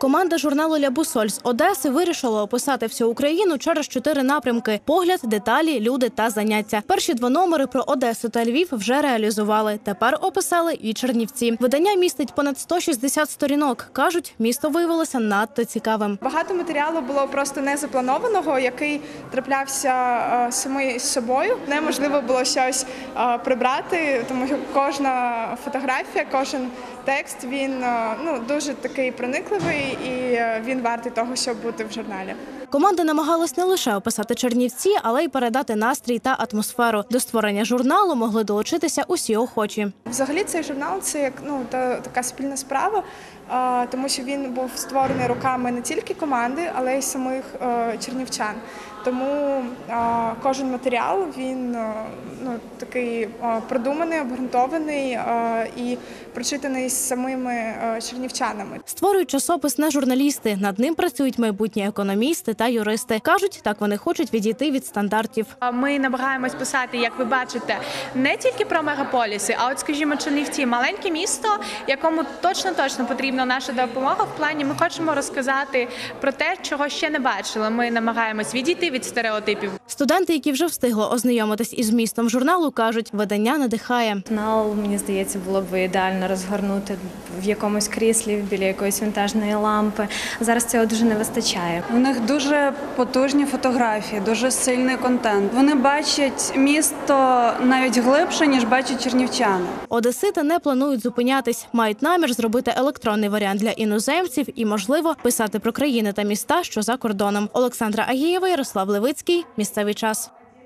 Команда журналу Ля Бусоль з Одеси вирішила описати всю Україну через чотири напрямки: погляд, деталі, люди та заняття. Перші два номери про Одесу та Львів вже реалізували. Тепер описали і Чернівці. Видання містить понад 160 сторінок. кажуть, місто виявилося надто цікавим. Багато матеріалу було просто незапланованого, який траплявся е, самий з собою. Неможливо було щось е, прибрати, тому що кожна фотографія, кожен текст він е, ну дуже такий проникливий і е, він вартий того, щоб бути в журналі. Команда намагалась не лише описати Чернівці, але й передати настрій та атмосферу. До створення журналу могли долучитися усі охочі. Взагалі цей журнал це як ну та така спільна справа, тому що він був створений руками не тільки команди, але й самих е, чернівчан. Тому кожен матеріал він е, ну такий е, продуманий, обґрунтований і прочитаний самими чернівчанами. Створюють часопис не журналісти. Над ним працюють майбутні економісти та юристи. кажуть, так вони хочуть відійти від стандартів. Ми намагаємось писати, як ви бачите, не тільки про мегаполіси, а от, скажімо, Чернівці, маленьке місто, якому точно точно потрібна наша допомога. В плані ми хочемо розказати про те, чого ще не бачили. Ми намагаємось відійти від стереотипів. Студенти, які вже встигли ознайомитись із містом журналу, кажуть, видання надихає. Журнал, мені здається, було б ідеально розгорнути в якомусь кріслі біля якоїсь вінтажної лампи. Зараз цього дуже не вистачає. У них дуже потужні фотографії, дуже сильний контент. Вони бачать місто навіть глибше, ніж бачать чернівчани. Одесити не планують зупинятись, мають намір зробити електронний варіант для іноземців і, можливо, писати про країни та міста, що за кордоном. Олександра Агієва, Ярослав Левицький. Місцевий час.